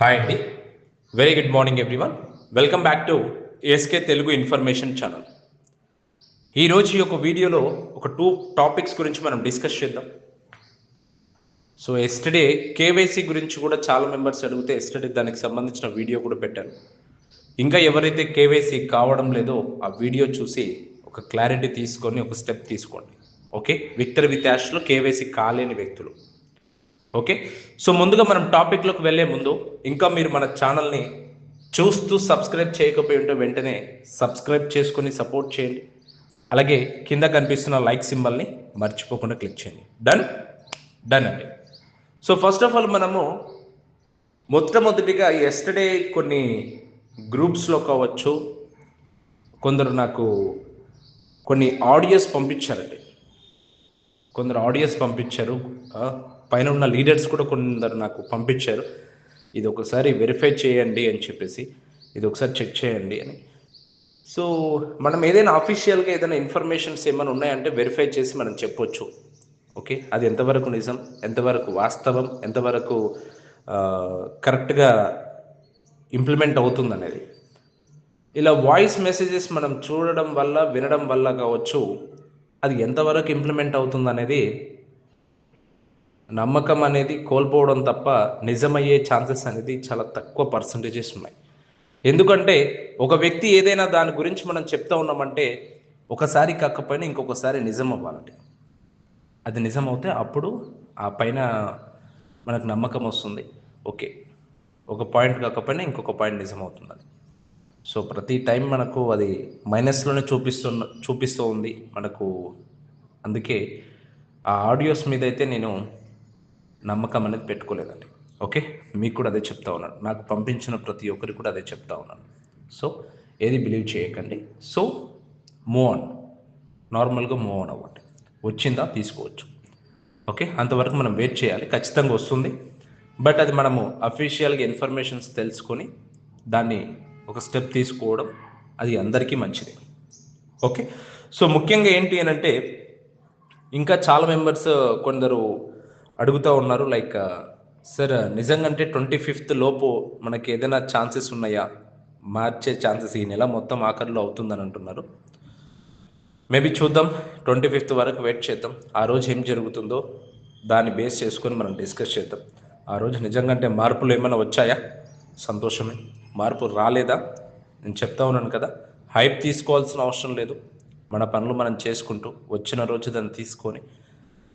Hi అండి very good morning everyone welcome back to ASK Telugu information channel ఈరోజు ఈ యొక్క వీడియోలో ఒక టూ టాపిక్స్ గురించి మనం డిస్కస్ చేద్దాం. సో ఎస్టర్డే కేవైసీ గురించి కూడా చాలా మెంబర్స్ అడిగితే ఎస్టర్డే దానికి సంబంధించిన వీడియో కూడా పెట్టాను ఇంకా ఎవరైతే కేవైసీ కావడం లేదో ఆ వీడియో చూసి ఒక క్లారిటీ తీసుకొని ఒక స్టెప్ తీసుకోండి. ఓకే విక్టర్ విత్ యాష్లో కేవైసీ కాలేని వ్యక్తులు. ఓకే? సో ముందుగా మనం టాపిక్లోకి వెళ్ళే ముందు ఇంకా మీరు మన ఛానల్ని చూస్తూ సబ్స్క్రైబ్ చేయకపోయి ఉంటే వెంటనే సబ్స్క్రైబ్ చేసుకొని సపోర్ట్ చేయండి. అలాగే కింద కనిపిస్తున్న లైక్ సింబల్ని మర్చిపోకుండా క్లిక్ చేయండి. డన్ డన్ అండి. సో ఫస్ట్ ఆఫ్ ఆల్ మనము మొట్టమొదటిగా ఎస్టర్డే కొన్ని గ్రూప్స్లో కావచ్చు కొందరు నాకు కొన్ని ఆడియోస్ పంపించారండి. కొందరు ఆడియోస్ పంపించారు. పైన ఉన్న లీడర్స్ కూడా కొందరు నాకు పంపించారు. ఇది ఒకసారి వెరిఫై చేయండి అని చెప్పేసి ఇది ఒకసారి చెక్ చేయండి అని. సో మనం ఏదైనా అఫీషియల్గా ఏదైనా ఇన్ఫర్మేషన్స్ ఏమైనా ఉన్నాయంటే వెరిఫై చేసి మనం చెప్పొచ్చు. ఓకే అది ఎంతవరకు నిజం? ఎంతవరకు వాస్తవం? ఎంతవరకు కరెక్ట్గా ఇంప్లిమెంట్ అవుతుంది అనేది. ఇలా వాయిస్ మెసేజెస్ మనం చూడడం వల్ల వినడం వల్ల కావచ్చు అది ఎంతవరకు ఇంప్లిమెంట్ అవుతుంది అనేది నమ్మకం అనేది కోల్పోవడం తప్ప నిజమయ్యే ఛాన్సెస్ అనేది చాలా తక్కువ పర్సంటేజెస్ ఉన్నాయి. ఎందుకంటే ఒక వ్యక్తి ఏదైనా దాని గురించి మనం చెప్తా ఉన్నామంటే ఒకసారి కాకపోయినా ఇంకొకసారి నిజం అవ్వాలంటే. అది నిజం అవుతే అప్పుడు ఆ పైన మనకు నమ్మకం వస్తుంది. ఓకే. ఒక పాయింట్ కాకపోయినా ఇంకొక పాయింట్ నిజం అవుతుంది అది సో ప్రతి టైం మనకు అది మైనస్లోనే చూపిస్తున్న చూపిస్తూ ఉంది మనకు. అందుకే ఆ ఆడియోస్ మీద అయితే నేను నమ్మకం అనేది పెట్టుకోలేదండి. ఓకే? మీకు కూడా అదే చెప్తా ఉన్నాను. నాకు పంపించిన ప్రతి ఒక్కరికి కూడా అదే చెప్తా ఉన్నాను. సో ఏది బిలీవ్ చేయకండి. సో మూవ్ ఆన్ నార్మల్గా మూవ్ ఆన్ అవ్వండి. వచ్చిందా తీసుకోవచ్చు. ఓకే? అంతవరకు మనం వెయిట్ చేయాలి. ఖచ్చితంగా వస్తుంది. బట్ అది మనము అఫీషియల్గా ఇన్ఫర్మేషన్స్ తెలుసుకొని దాన్ని ఒక స్టెప్ తీసుకోవడం అది అందరికీ మంచిది. ఓకే? సో ముఖ్యంగా ఏంటి అని అంటే ఇంకా చాలా మెంబర్స్ కొందరు అడుగుతూ ఉన్నారు లైక్ సార్ uh, నిజంగా అంటే ట్వంటీ ఫిఫ్త్ లోపు మనకి ఏదైనా ఛాన్సెస్ ఉన్నాయా? మార్చే ఛాన్సెస్ ఈ నెల మొత్తం ఆఖరిలో అవుతుందని అంటున్నారు. మేబీ చూద్దాం ట్వంటీ ఫిఫ్త్ వరకు వెయిట్ చేద్దాం. ఆ రోజు ఏం జరుగుతుందో దాన్ని బేస్ చేసుకొని మనం డిస్కస్ చేద్దాం. ఆ రోజు నిజంగా అంటే మార్పులు ఏమైనా వచ్చాయా? సంతోషమే. మార్పు రాలేదా? నేను చెప్తా ఉన్నాను కదా హైప్ తీసుకోవాల్సిన అవసరం లేదు. మన పనులు మనం చేసుకుంటూ వచ్చిన రోజు దాన్ని తీసుకొని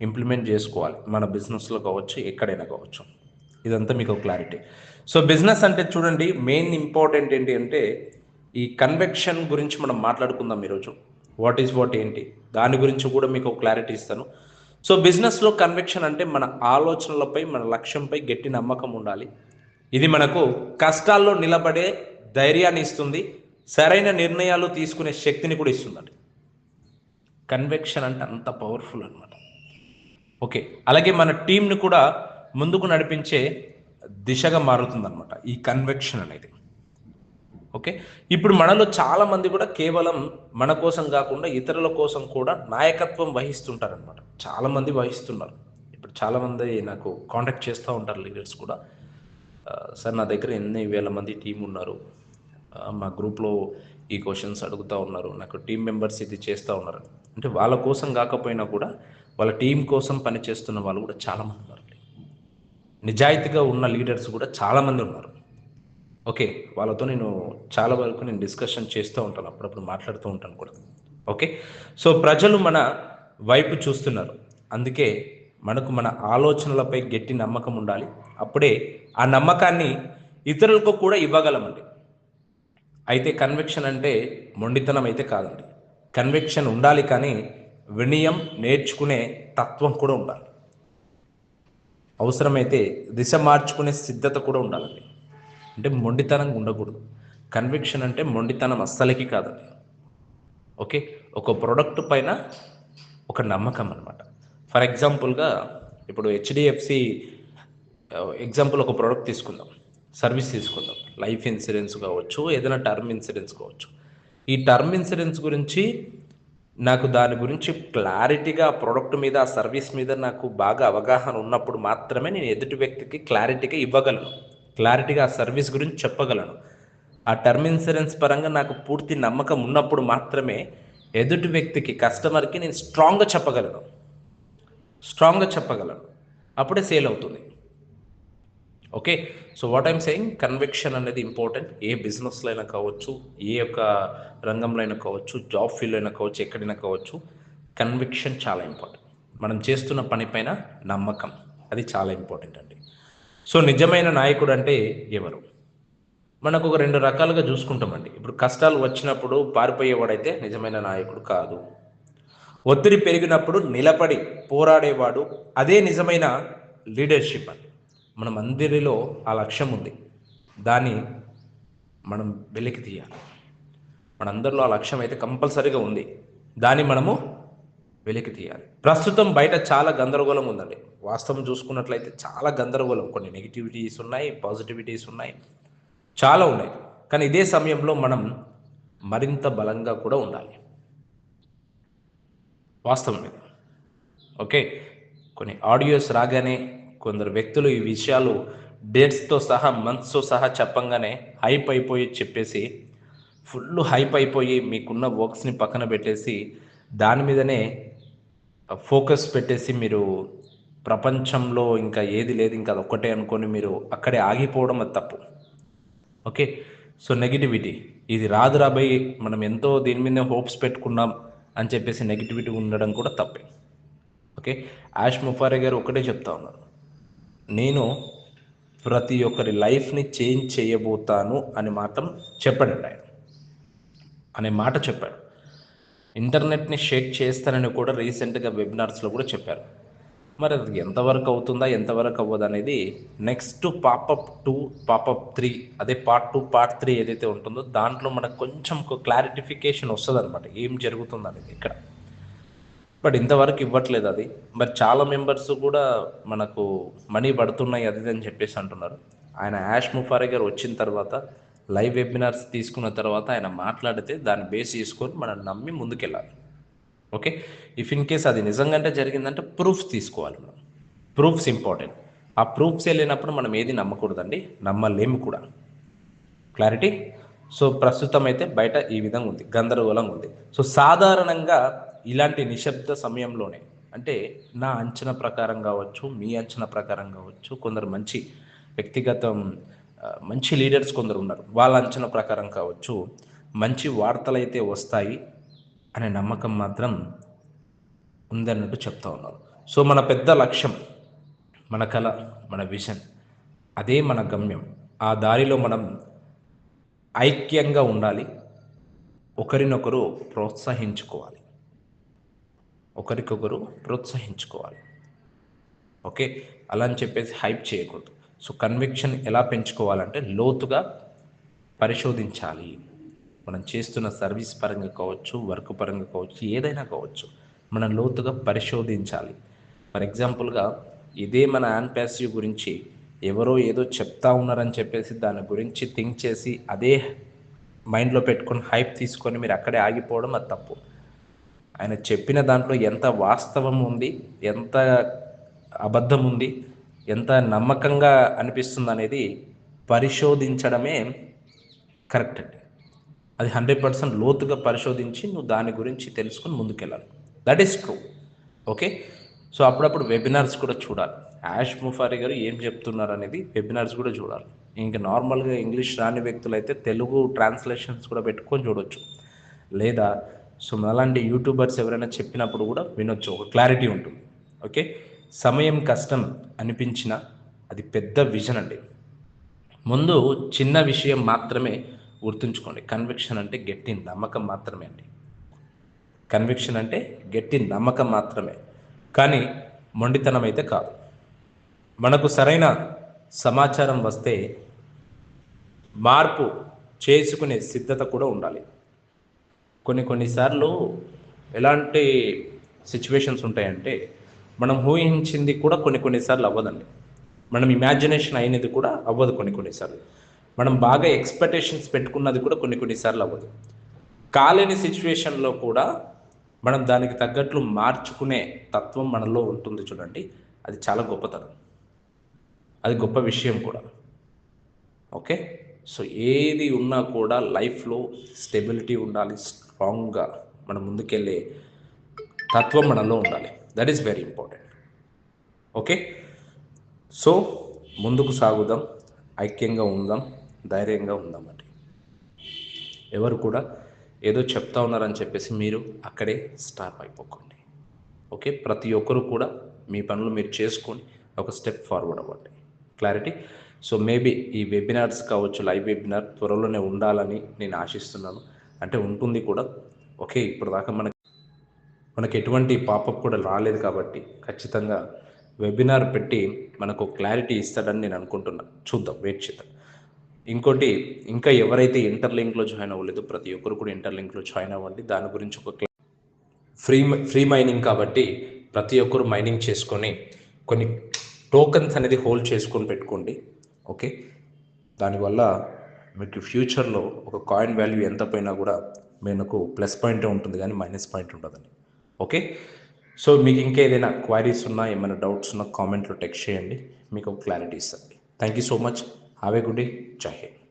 ఇంప్లిమెంట్ చేసుకోవాలి. మన బిజినెస్లో కావచ్చు ఎక్కడైనా కావచ్చు. ఇదంతా మీకు క్లారిటీ. సో బిజినెస్ అంటే చూడండి మెయిన్ ఇంపార్టెంట్ ఏంటి అంటే ఈ కన్వెక్షన్ గురించి మనం మాట్లాడుకుందాం ఈరోజు. వాట్ ఈజ్ వాట్ ఏంటి? దాని గురించి కూడా మీకు క్లారిటీ ఇస్తాను. సో బిజినెస్లో కన్వెక్షన్ అంటే మన ఆలోచనలపై మన లక్ష్యంపై గట్టి నమ్మకం ఉండాలి. ఇది మనకు కష్టాల్లో నిలబడే ధైర్యాన్ని ఇస్తుంది. సరైన నిర్ణయాలు తీసుకునే శక్తిని కూడా ఇస్తుందండి. కన్వెక్షన్ అంటే అంత పవర్ఫుల్ అనమాట ఓకే. అలాగే మన టీంని కూడా ముందుకు నడిపించే దిశగా మారుతుందన్నమాట ఈ కన్వెక్షన్ అనేది. ఓకే. ఇప్పుడు మనలో చాలా మంది కూడా కేవలం మన కోసం కాకుండా ఇతరుల కోసం కూడా నాయకత్వం వహిస్తుంటారనమాట చాలా మంది వహిస్తున్నారు. ఇప్పుడు చాలా మంది నాకు కాంటాక్ట్ చేస్తూ ఉంటారు లీడర్స్ కూడా. సార్ నా దగ్గర ఎన్ని వేల మంది టీం ఉన్నారు? మా గ్రూప్లో ఈ క్వశ్చన్స్ అడుగుతూ ఉన్నారు. నాకు టీం మెంబర్స్ ఇది చేస్తూ ఉన్నారు. అంటే వాళ్ళ కోసం కాకపోయినా కూడా వాళ్ళ టీం కోసం పనిచేస్తున్న వాళ్ళు కూడా చాలామంది ఉన్నారు. నిజాయితీగా ఉన్న లీడర్స్ కూడా చాలామంది ఉన్నారు. ఓకే వాళ్ళతో నేను చాలా వరకు నేను డిస్కషన్ చేస్తూ ఉంటాను అప్పుడప్పుడు మాట్లాడుతూ ఉంటాను కూడా. ఓకే సో ప్రజలు మన వైపు చూస్తున్నారు. అందుకే మనకు మన ఆలోచనలపై గట్టి నమ్మకం ఉండాలి. అప్పుడే ఆ నమ్మకాన్ని ఇతరులకు కూడా ఇవ్వగలమండి. అయితే కన్వెక్షన్ అంటే మొండితనం అయితే కాదండి. కన్వెక్షన్ ఉండాలి కానీ వినయం నేర్చుకునే తత్వం కూడా ఉండాలి. అవసరమైతే దిశ మార్చుకునే సిద్ధత కూడా ఉండాలండి. అంటే మొండితనంగా ఉండకూడదు. కన్విక్షన్ అంటే మొండితనం అస్సలకి కాదండి. ఓకే? ఒక ప్రోడక్ట్ పైన ఒక నమ్మకం అనమాట ఫర్ ఎగ్జాంపుల్గా ఇప్పుడు హెచ్డిఎఫ్సి ఎగ్జాంపుల్ uh, ఒక ప్రోడక్ట్ తీసుకుందాం. సర్వీస్ తీసుకుందాం. లైఫ్ ఇన్సూరెన్స్ కావచ్చు ఏదైనా టర్మ్ ఇన్సూరెన్స్ కావచ్చు. ఈ టర్మ్ ఇన్సూరెన్స్ గురించి నాకు దాని గురించి క్లారిటీగా ప్రోడక్ట్ మీద ఆ సర్వీస్ మీద నాకు బాగా అవగాహన ఉన్నప్పుడు మాత్రమే నేను ఎదుటి వ్యక్తికి క్లారిటీగా ఇవ్వగలను. క్లారిటీగా ఆ సర్వీస్ గురించి చెప్పగలను. ఆ టర్మ్ ఇన్సూరెన్స్ పరంగా నాకు పూర్తి నమ్మకం ఉన్నప్పుడు మాత్రమే ఎదుటి వ్యక్తికి కస్టమర్కి నేను స్ట్రాంగ్గా చెప్పగలను. స్ట్రాంగ్గా చెప్పగలను. అప్పుడే సేల్ అవుతుంది. Okay? So what I'm saying conviction అనేది ఇంపార్టెంట్. ఏ బిజినెస్లో అయినా కావచ్చు ఏ యొక్క రంగంలో అయినా కావచ్చు జాబ్ ఫీల్డ్ అయినా కావచ్చు ఎక్కడైనా కావచ్చు కన్విక్షన్ చాలా ఇంపార్టెంట్. మనం చేస్తున్న పనిపైన నమ్మకం అది చాలా ఇంపార్టెంట్ అండి. సో నిజమైన నాయకుడు అంటే ఎవరు? మనకు ఒక రెండు రకాలుగా చూసుకుంటామండి. ఇప్పుడు కష్టాలు వచ్చినప్పుడు పారిపోయేవాడైతే నిజమైన నాయకుడు కాదు. ఒత్తిడి పెరిగినప్పుడు నిలబడి పోరాడేవాడు అదే నిజమైన లీడర్షిప్ అండి. మనం అందరిలో ఆ లక్ష్యం ఉంది. దాన్ని మనం వెలికి తీయాలి. మనందరిలో ఆ లక్ష్యం అయితే కంపల్సరీగా ఉంది. దాన్ని మనము వెలికి తీయాలి. ప్రస్తుతం బయట చాలా గందరగోళం ఉందండి. వాస్తవం చూసుకున్నట్లయితే చాలా గందరగోళం. కొన్ని నెగిటివిటీస్ ఉన్నాయి పాజిటివిటీస్ ఉన్నాయి. చాలా ఉన్నాయి. కానీ ఇదే సమయంలో మనం మరింత బలంగా కూడా ఉండాలి. వాస్తవం ఓకే? కొన్ని ఆడియోస్ రాగానే కొందరు వ్యక్తులు ఈ విషయాలు డేట్స్తో సహా మంత్స్తో సహా చెప్పంగానే హైప్ అయిపోయి చెప్పేసి ఫుల్ హైప్ అయిపోయి మీకున్న వర్క్స్ని పక్కన పెట్టేసి దాని మీదనే ఫోకస్ పెట్టేసి మీరు ప్రపంచంలో ఇంకా ఏది లేదు ఇంకా అదొక్కటే అనుకొని మీరు అక్కడే ఆగిపోవడం అది తప్పు. ఓకే సో నెగిటివిటీ ఇది రాదు రాబోయి మనం ఎంతో దీని మీద హోప్స్ పెట్టుకున్నాం అని చెప్పేసి నెగిటివిటీ ఉండడం కూడా తప్పే. ఓకే యాష్ ముఫారే గారు ఒకటే చెప్తా ఉన్నారు. నేను ప్రతి ఒక్కరి లైఫ్ని చేంజ్ చేయబోతాను అని మాత్రం చెప్పాడు ఆయన. అనే మాట చెప్పాడు ఇంటర్నెట్ని షేక్ చేస్తానని కూడా రీసెంట్గా వెబినార్స్లో కూడా చెప్పారు. మరి అది ఎంతవరకు అవుతుందా ఎంతవరకు అవ్వదు అనేది next popup two popup three అదే పార్ట్ టూ పార్ట్ త్రీ ఏదైతే ఉంటుందో దాంట్లో మనకు కొంచెం క్లారిటిఫికేషన్ వస్తుంది అనమాట ఏం జరుగుతుంది అనేది ఇక్కడ. బట్ ఇంతవరకు ఇవ్వట్లేదు అది. మరి చాలా మెంబర్స్ కూడా మనకు మనీ పడుతున్నాయి అది ఇది అని చెప్పేసి అంటున్నారు. ఆయన యాష్ ముఫారే గారు వచ్చిన తర్వాత లైవ్ వెబినార్స్ తీసుకున్న తర్వాత ఆయన మాట్లాడితే దాన్ని బేస్ చేసుకొని మనం నమ్మి ముందుకెళ్ళాలి. ఓకే? ఇఫ్ ఇన్ కేస్ అది నిజంగానే జరిగిందంటే ప్రూఫ్స్ తీసుకోవాలి మనం. Proofs important. ఆ ప్రూఫ్స్ వెళ్ళినప్పుడు మనం ఏది నమ్మకూడదండి? నమ్మలేము కూడా. క్లారిటీ? సో ప్రస్తుతం అయితే బయట ఈ విధంగా ఉంది. గందరగోళంగా ఉంది. సో సాధారణంగా ఇలాంటి నిశ్శబ్ద సమయంలోనే అంటే నా అంచనా ప్రకారం కావచ్చు మీ అంచనా ప్రకారం కావచ్చు కొందరు మంచి వ్యక్తిగతం మంచి లీడర్స్ కొందరు ఉన్నారు. వాళ్ళ అంచనా ప్రకారం కావచ్చు మంచి వార్తలు అయితే వస్తాయి అనే నమ్మకం మాత్రం ఉందన్నట్టు చెప్తా ఉన్నారు. సో మన పెద్ద లక్ష్యం మన కళ మన విజన్ అదే మన గమ్యం. ఆ దారిలో మనం ఐక్యంగా ఉండాలి ఒకరినొకరు ప్రోత్సహించుకోవాలి. ఒకరికొకరు ప్రోత్సహించుకోవాలి. ఓకే? అలా అని చెప్పేసి హైప్ చేయకూడదు. సో కన్విక్షన్ ఎలా పెంచుకోవాలంటే లోతుగా పరిశోధించాలి. మనం చేస్తున్న సర్వీస్ పరంగా కావచ్చు వర్క్ పరంగా కావచ్చు ఏదైనా కావచ్చు మనం లోతుగా పరిశోధించాలి. ఫర్ ఎగ్జాంపుల్గా ఇదే మన యాన్ ప్యాసివ్ గురించి ఎవరో ఏదో చెప్తా ఉన్నారని చెప్పేసి దాని గురించి థింక్ చేసి అదే మైండ్లో పెట్టుకొని హైప్ తీసుకొని మీరు అక్కడే ఆగిపోవడం అది తప్పు. ఆయన చెప్పిన దాంట్లో ఎంత వాస్తవం ఉంది ఎంత అబద్ధం ఉంది ఎంత నమ్మకంగా అనిపిస్తుంది అనేది పరిశోధించడమే కరెక్ట్ అండి. అది హండ్రెడ్ పర్సెంట్ లోతుగా పరిశోధించి నువ్వు దాని గురించి తెలుసుకుని ముందుకెళ్ళాలి. That is true okay so అప్పుడప్పుడు వెబినార్స్ కూడా చూడాలి. యాష్ ముఫారి గారు ఏం చెప్తున్నారు అనేది వెబినార్స్ కూడా చూడాలి. ఇంకా నార్మల్గా ఇంగ్లీష్ రాని వ్యక్తులు అయితే తెలుగు ట్రాన్స్లేషన్స్ కూడా పెట్టుకొని చూడొచ్చు. లేదా సో అలాంటి యూట్యూబర్స్ ఎవరైనా చెప్పినప్పుడు కూడా వినొచ్చు ఒక క్లారిటీ ఉంటుంది. ఓకే? సమయం కష్టం అనిపించిన అది పెద్ద విజన్ అండి. ముందు చిన్న విషయం మాత్రమే గుర్తుంచుకోండి. కన్విక్షన్ అంటే గట్టి నమ్మకం మాత్రమే అండి. కన్విక్షన్ అంటే గట్టి నమ్మకం మాత్రమే. కానీ మొండితనం అయితే కాదు. మనకు సరైన సమాచారం వస్తే మార్పు చేసుకునే సిద్ధత కూడా ఉండాలి. కొన్ని కొన్నిసార్లు ఎలాంటి సిచ్యువేషన్స్ ఉంటాయంటే మనం ఊహించింది కూడా కొన్ని కొన్నిసార్లు అవ్వదండి. మనం ఇమాజినేషన్ అయినది కూడా అవ్వదు కొన్ని కొన్నిసార్లు మనం బాగా ఎక్స్పెక్టేషన్స్ పెట్టుకున్నది కూడా కొన్ని కొన్నిసార్లు అవ్వదు. కాలేని సిచ్యువేషన్లో కూడా మనం దానికి తగ్గట్లు మార్చుకునే తత్వం మనలో ఉంటుంది చూడండి. అది చాలా గొప్పతనం. అది గొప్ప విషయం కూడా. ఓకే? సో ఏది ఉన్నా కూడా లైఫ్లో స్టెబిలిటీ ఉండాలి స్ట్రాంగ్గా మనం ముందుకెళ్ళే తత్వం మనలో ఉండాలి. That is very important okay so ముందుకు సాగుదాం ఐక్యంగా ఉందాం ధైర్యంగా ఉందామండి ఎవరు కూడా ఏదో చెప్తా ఉన్నారని చెప్పేసి మీరు అక్కడే స్టాప్ అయిపోకండి. ఓకే ప్రతి ఒక్కరు కూడా మీ పనులు మీరు చేసుకొని ఒక స్టెప్ ఫార్వర్డ్ అవ్వండి. క్లారిటీ సో మేబీ ఈ వెబినార్స్ కావచ్చు లైవ్ వెబినార్ త్వరలోనే ఉండాలని నేను ఆశిస్తున్నాను. అంటే ఉంటుంది కూడా. ఓకే ఇప్పుడు దాకా మనకి మనకి ఎటువంటి పాపప్ కూడా రాలేదు కాబట్టి ఖచ్చితంగా వెబినార్ పెట్టి మనకు క్లారిటీ ఇస్తాడని నేను అనుకుంటున్నా. చూద్దాం వెయిట్ చేద్దాం. ఇంకోటి ఇంకా ఎవరైతే ఇంటర్లింక్లో జాయిన్ అవ్వలేదు ప్రతి ఒక్కరు కూడా ఇంటర్లింక్లో జాయిన్ అవ్వండి. దాని గురించి ఒక క్లా- ఫ్రీ ఫ్రీ మైనింగ్ కాబట్టి ప్రతి ఒక్కరు మైనింగ్ చేసుకొని కొన్ని టోకన్స్ అనేది హోల్డ్ చేసుకొని పెట్టుకోండి. ఓకే? దానివల్ల మీకు ఫ్యూచర్లో ఒక కాయిన్ వాల్యూ ఎంత పోయినా కూడా మీకు ప్లస్ పాయింట్ ఉంటుంది కానీ మైనస్ పాయింట్ ఉండదని. ఓకే? సో మీకు ఇంకేదైనా క్వైరీస్ ఉన్నా ఏమైనా డౌట్స్ ఉన్నా కామెంట్లో టెక్స్ట్ చేయండి. మీకు ఒక క్లారిటీ ఇస్తుంది thank you so much. Have a good day. Jai Hind.